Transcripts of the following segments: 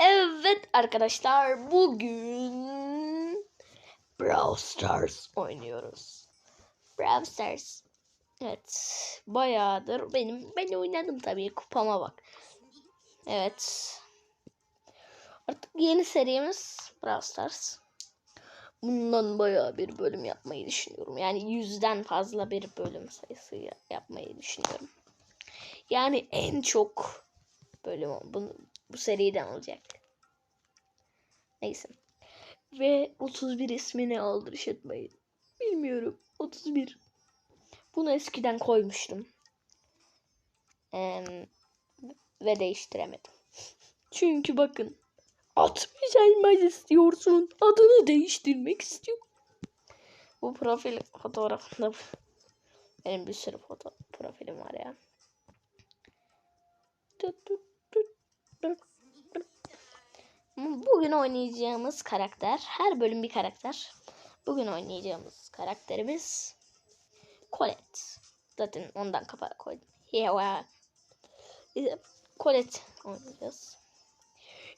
Evet arkadaşlar bugün Brawl Stars oynuyoruz. Brawl Stars. Evet bayağıdır benim ben oynadım tabii kupama bak. Evet. Artık yeni serimiz Brawl Stars. Bundan bayağı bir bölüm yapmayı düşünüyorum. Yani yüzden fazla bir bölüm sayısı ya- yapmayı düşünüyorum. Yani en çok bölüm bu, bu seriden olacak. Neyse. Ve 31 ismini aldırış etmeyin. Bilmiyorum. 31. Bunu eskiden koymuştum. Em, ve değiştiremedim. Çünkü bakın. Elmas istiyorsun. Adını değiştirmek istiyor. Bu profil fotoğrafında benim bir sürü foto profilim var ya. Tut tut. Bugün oynayacağımız karakter, her bölüm bir karakter. Bugün oynayacağımız karakterimiz Colette. Zaten ondan kapağı koydum. Yeah. Colette oynayacağız.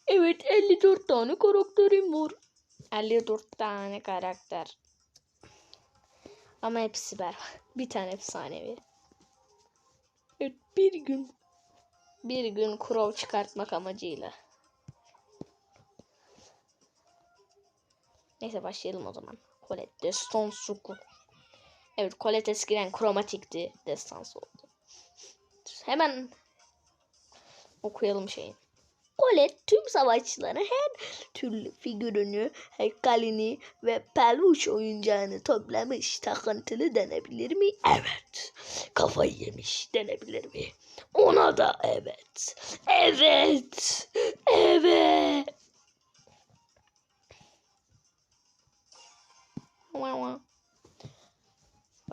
Evet 54 tane karakterim var. 54 tane karakter. Ama hepsi berbat. Bir tane efsanevi. Evet bir gün bir gün Crow çıkartmak amacıyla. Neyse başlayalım o zaman. Colette Destansı. Evet Colette eskiden kromatikti. Destansı oldu. Hemen okuyalım şeyin. Colette tüm savaşçılara her türlü figürünü, heykelini ve peluş oyuncağını toplamış. Takıntılı denebilir mi? Evet. Kafayı yemiş denebilir mi? Ona da evet. Evet. Evet.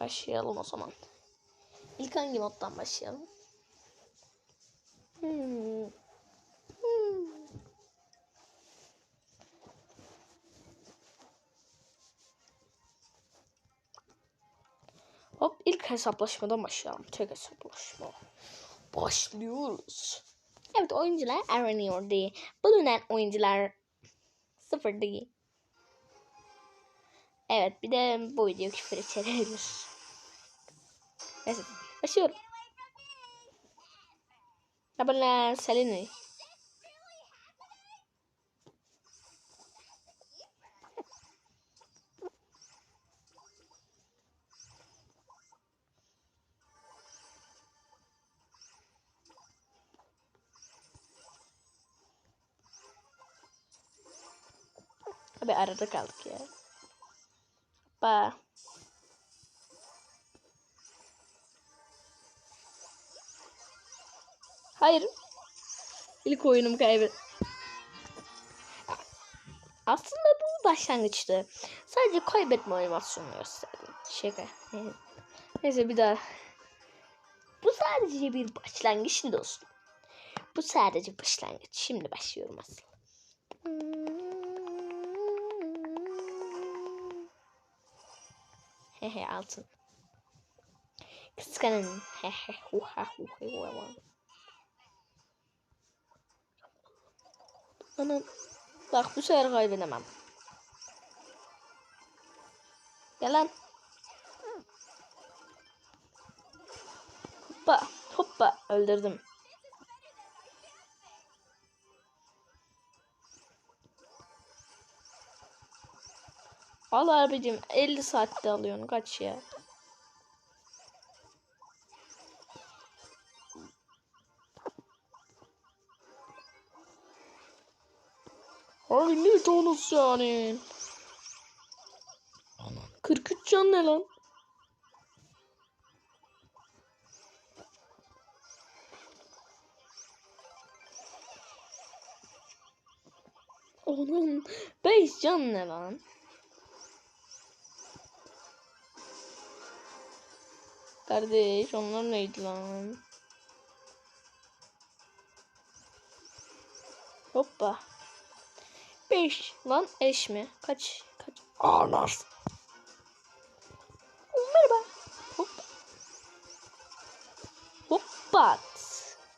Başlayalım o zaman. İlk hangi moddan başlayalım? Hmm. Hesaplaşmadan başlayalım. Tek hesaplaşma. Başlıyoruz. Evet oyuncular aranıyor diye. Bulunan oyuncular sıfır değil. Evet bir de bu video küfür içerebilir. Neyse başlıyorum. Abone Selini. Abi arada kaldık ya. Ba. Hayır. İlk oyunumu kaybet. Aslında bu başlangıçtı. Sadece kaybetme animasyonu gösterdim. Şaka. Neyse bir daha. Bu sadece bir başlangıç dostum. Bu sadece başlangıç. Şimdi başlıyorum asıl. هي عاطل كنت كان هي هو هو هو هو أنا باخ بو شهر غايبة نمام يلا هوبا هوبا اولدردم Al abicim 50 saatte alıyorsun kaç ya. Ay ne tonus yani. 43 can ne lan? Onun 5 can ne lan? Kardeş onlar neydi lan? Hoppa. 5 lan eş mi? Kaç? Kaç? Anas. Merhaba. Hoppa. Hoppa.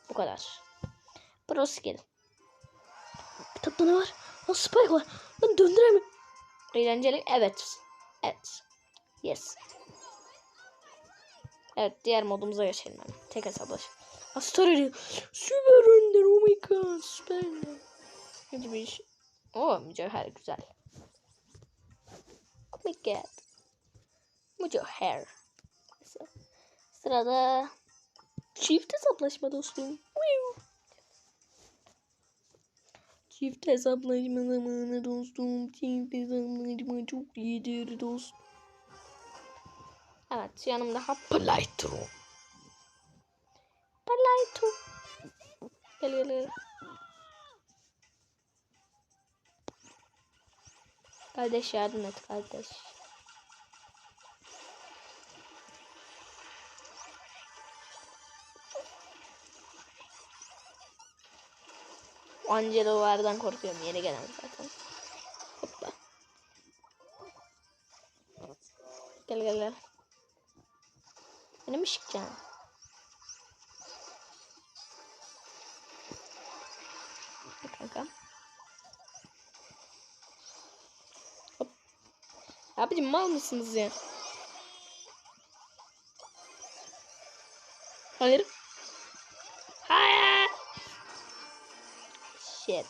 Bu kadar. Pro skill. Tapta ne var? Lan spike var. Lan döndüremem. Eğlenceli. Evet. Evet. Yes. Evet diğer modumuza geçelim hemen. Tek hesaplaş. Astor ediyor. Süper Önder. Oh my god. Süper Önder. Hiçbir bir şey. Oo mücevher güzel. Oh my god. Mücevher. Sırada çift hesaplaşma dostum. Çift hesaplaşma zamanı dostum. Çift hesaplaşma çok iyidir dostum. Evet yanımda Playtro. Playtro. Gel gel gel. Kardeş yardım et kardeş. Angelo'lardan korkuyorum yeni gelen zaten. Hoppa. Gel gel gel. Beni mi çıkacaksın? Dur Kanka. Hop. Abicim mal mısınız ya? Hayır. Hayır. Shit.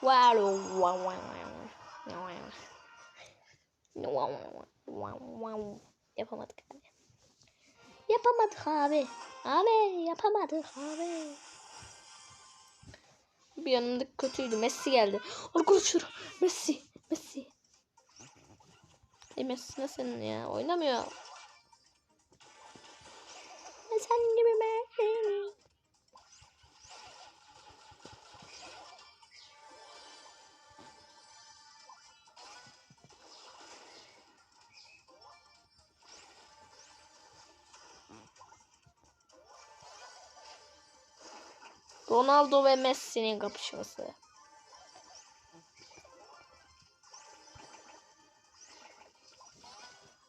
Wow, wow, wow, wow. Wow, wow, wow. Wow. Yapamadık. Yapamadık abi. Abi yapamadık abi. Bir yanımda kötüydü. Messi geldi. Arkadaşlar Messi. Messi. E Messi nasıl ya? Oynamıyor. E sen gibi Messi. Ronaldo ve Messi'nin kapışması.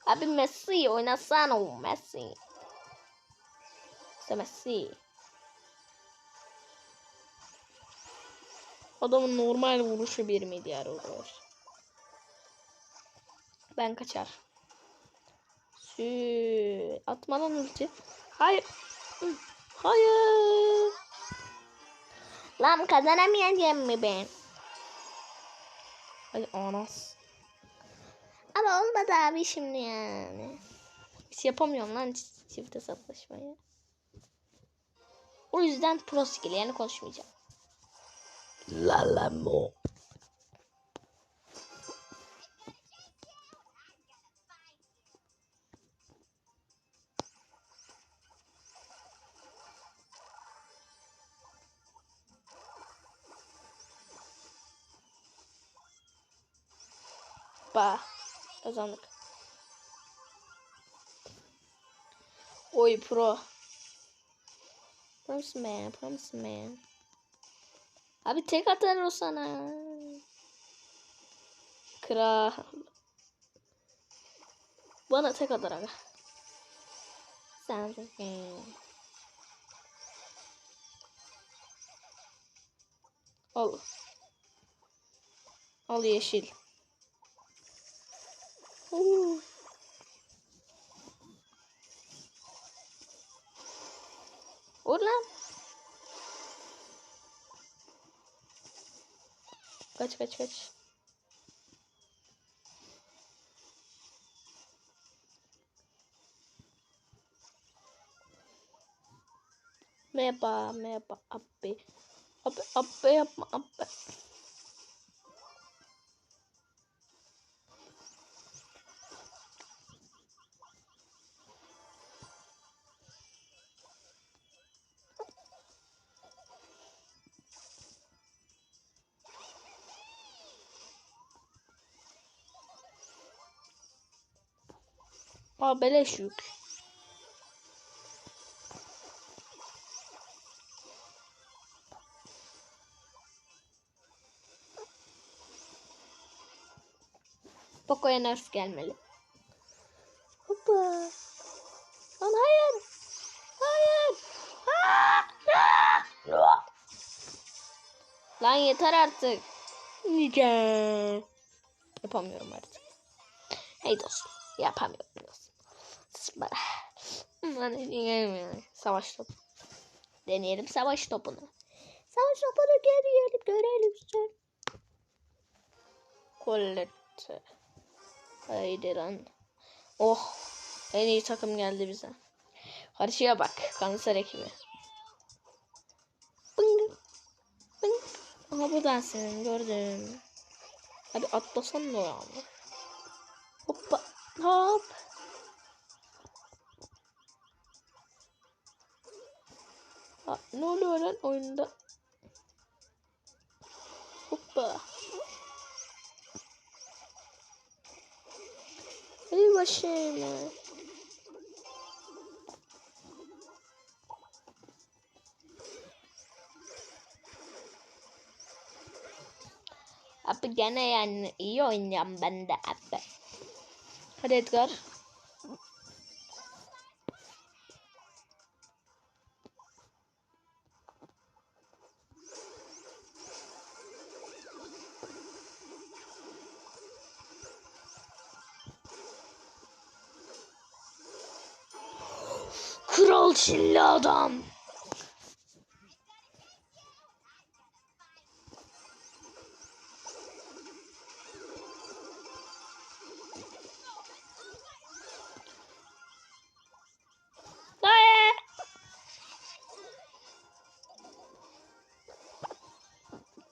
Abi Messi oynasana o Messi. İşte Messi. Adamın normal vuruşu 1 milyar oluyor. Ben kaçar. Sü atma lan ulti. Hayır. Hayır. Lan kazanamayacağım mı ben? Ay anas. Ama olmadı abi şimdi yani. Hiç yapamıyorum lan çi- çift hesaplaşmayı. O yüzden pro skill yani konuşmayacağım. La la mo. Ba. Kazandık. Oy pro. Promise man, promise man. Abi tek atar o sana. Kral. Bana tek atar abi. Sen Al. Al yeşil. Oo. Vur lan. Kaç kaç kaç. Merhaba, merhaba abi. Abi, abi yapma abi. Aa beleş yük. Poco'ya nerf gelmeli. Hoppa. Lan hayır. Hayır. Aa! Lan yeter artık. Nice. Yapamıyorum artık. Hey dostum. Yapamıyorum dostum. Sıra. Lan gelmiyor. Savaş topu. Deneyelim savaş topunu. Savaş topunu deneyelim. Görelim sen. Haydi lan. Oh. En iyi takım geldi bize. Karşıya bak. Kanser ekibi. Bıng. Bıng. Aha buradan senin gördüm. Hadi atlasan da o yani. Hoppa. Hop. Ha, ne oluyor lan oyunda? Hoppa. İyi başlayayım. Abi. Kral çilli adam.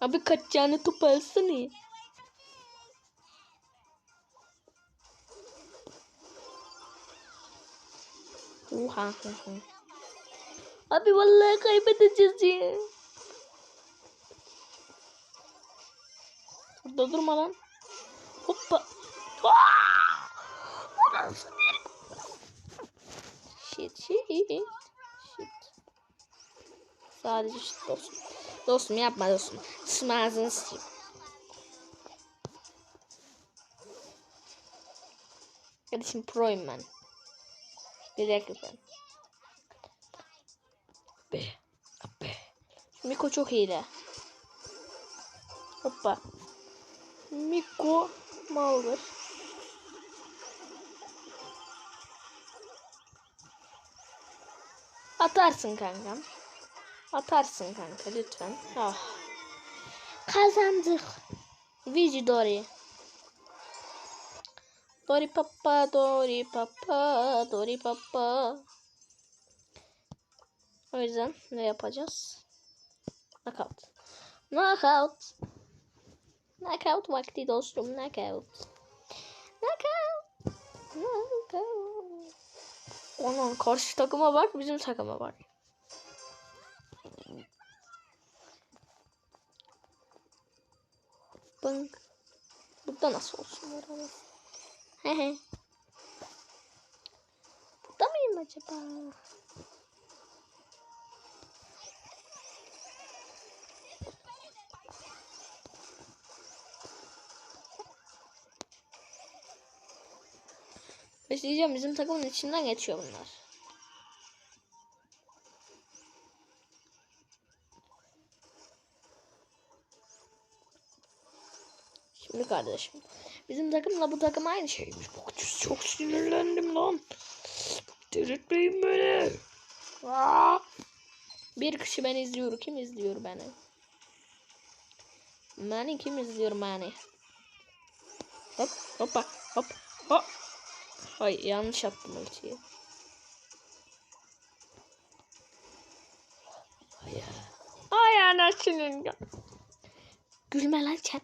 Abi kaçacağını top alsana. Oha. Abi vallahi kaybedeceğiz ya. Burada durma lan. Hoppa. Shit shit. Shit. Sadece shit dostum. Dostum yapma dostum. Sıçma ağzını sıçayım. Kardeşim proyum ben. Bir dakika. Be. Miko çok iyiydi. Hoppa. Miko maldır. Atarsın kankam. Atarsın kanka lütfen. Ah. Kazandık. Vici Dori. Dori papa, Dori papa, Dori papa. O yüzden ne yapacağız? Knockout. Knockout. Knockout vakti dostum. Knockout. Knockout. Knockout. Onun karşı takıma bak, bizim takıma bak. Bang. Burada nasıl olsun orada? Hehe. Burada mıyım acaba? Besleyeceğim bizim takımın içinden geçiyor bunlar. Şimdi kardeşim. Bizim takımla bu takım aynı şeymiş. Çok, çok sinirlendim lan. Delirtmeyin beni. Aa! Bir kişi beni izliyor. Kim izliyor beni? Beni kim izliyor beni? Hop hoppa hop hop. Ay yanlış attım ultiyi. Ay Ay anasının. ya. Gülme lan çat.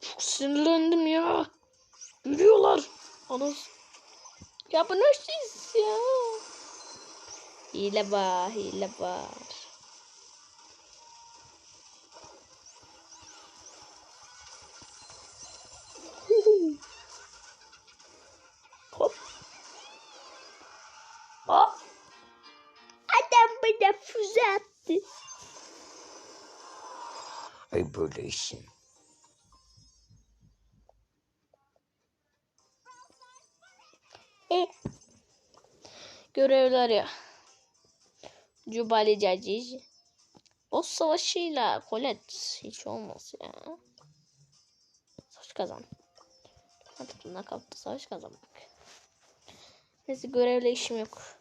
Çok sinirlendim ya. Gülüyorlar. Anas. Ya bu iş ya? Hile var, hile var. Ay böyle işin. E. Görevler ya. Cubali Cacic. Boss savaşıyla Colette hiç olmaz ya. Savaş kazan. Artık nakavtta savaş kazanmak. Neyse görevle işim yok.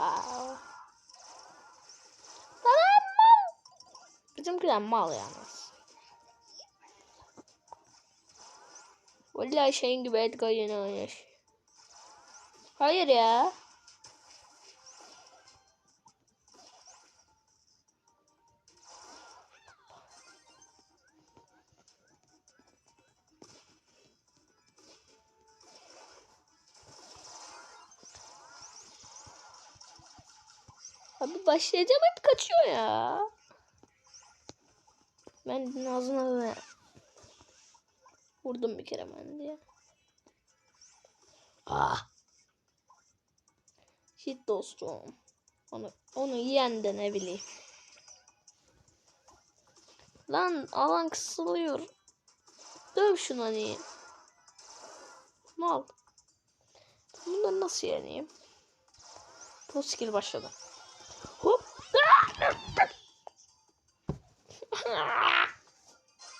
Wow. Tamam mal. Bizimkiler mal yalnız. Vallahi şeyin gibi Edgar yeni oynuyor. Hayır ya. Başlayacağım hep kaçıyor ya. Ben ağzına ve vurdum bir kere ben diye. Ah, Shit dostum. Onu, onu yiyen de ne bileyim. Lan alan kısılıyor. Döv şunu hani. Mal. Bunları nasıl yeneyim? Pro skill başladı.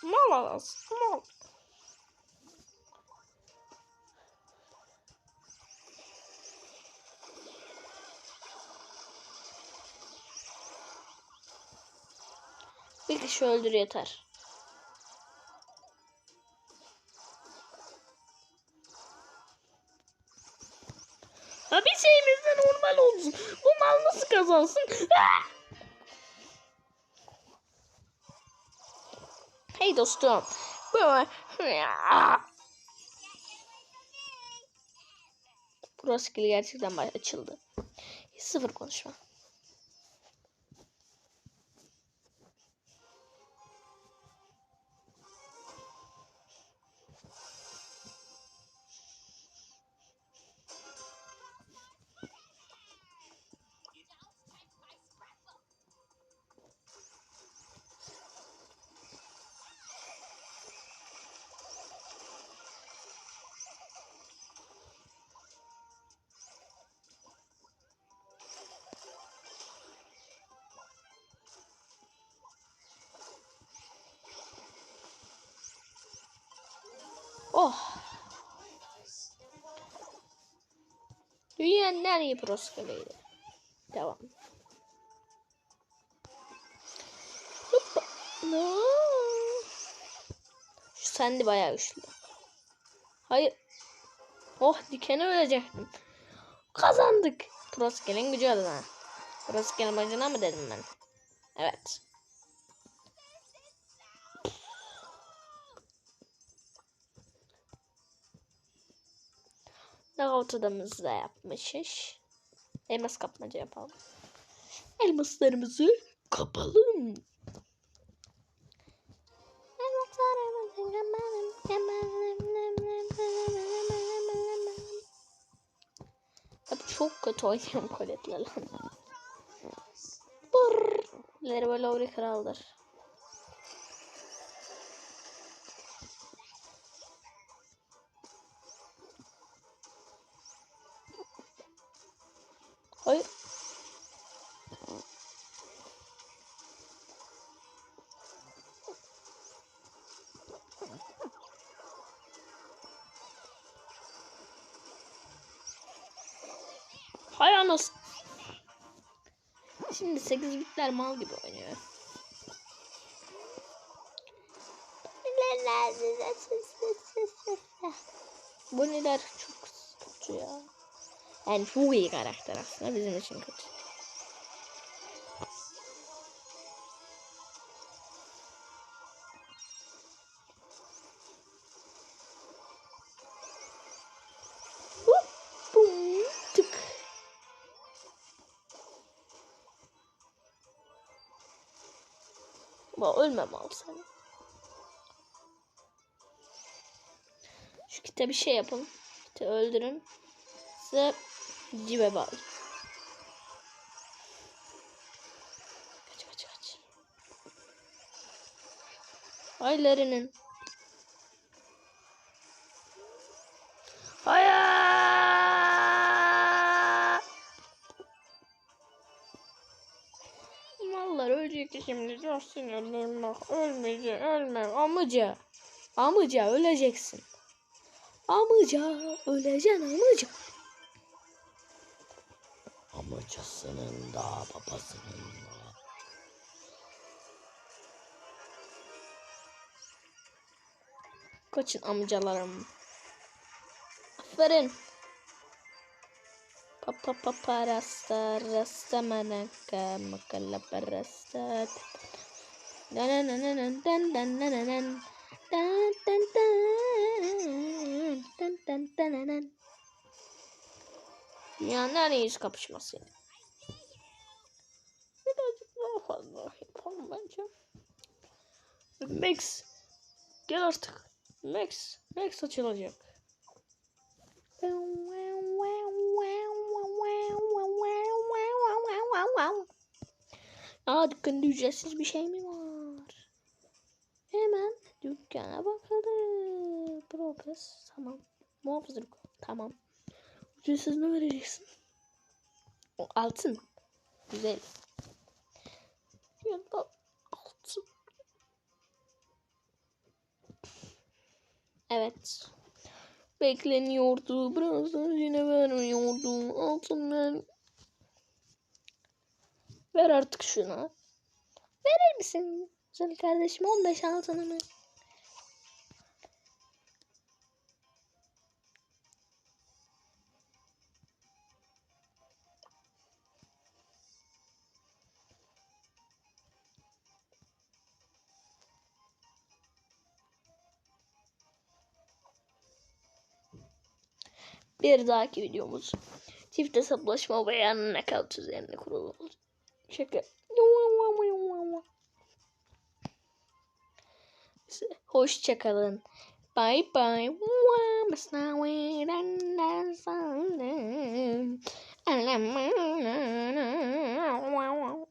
Mal alas. Mal. Bir kişi öldür yeter. Ha bir şeyimiz normal olsun. Bu mal nasıl kazansın? Ah! Hey dostum. Bu Burası gerçekten açıldı. Sıfır konuşma. Oh. Dünyanın en iyi proskeleydi. Devam. Hoppa. No. Şu sendi bayağı güçlü. Hayır. Oh dikene ölecektim. Kazandık. Proskel'in gücü adına. Proskel'in bacına mı dedim ben? Evet. Adamımızı da yapmışız. Elmas kapmaca yapalım. Elmaslarımızı kapalım. Abi çok kötü oynuyorum koletle lan. Brrr. Böyle oraya kraldır. Hay anasını. Şimdi 8 bitler mal gibi oynuyor. Bu neler çok kötü ya. Yani çok iyi karakter aslında bizim için kötü. Korkma ölmem abi sana. Şu kite bir şey yapın. Kite öldürün. Size cibe bağlı. Kaç kaç kaç. Aylarının. şimdi diyor sinirlenmek. Ölmece, ölme. Amca. Amca öleceksin. Amca öleceksin amca. Amcasının da babasının da. Kaçın amcalarım. Aferin. Papa papa rasta rasta manaka makala parasta. Dan dan dan dan dan dan dan dan dan dan dan dan dan dan dan Dünyanın en iyisi kapışması. Birazcık daha fazla yapalım bence. Max. Gel artık. Max. Max açılacak. Aa dükkanda ücretsiz bir şey mi var? Hemen dükkana bakalım. Progress tamam. Muhafızlık tamam. Ücretsiz ne vereceksin? O altın. Güzel. Ya da altın. Evet. Bekleniyordu. Birazdan yine vermiyordu. Altın ver. Ver artık şuna. Verir misin? Güzel kardeşim 15 altınımı. Bir dahaki videomuz çift hesaplaşma veya knockout üzerine kurulu olacak. Şaka. Hoşçakalın. Bye bye. Wow,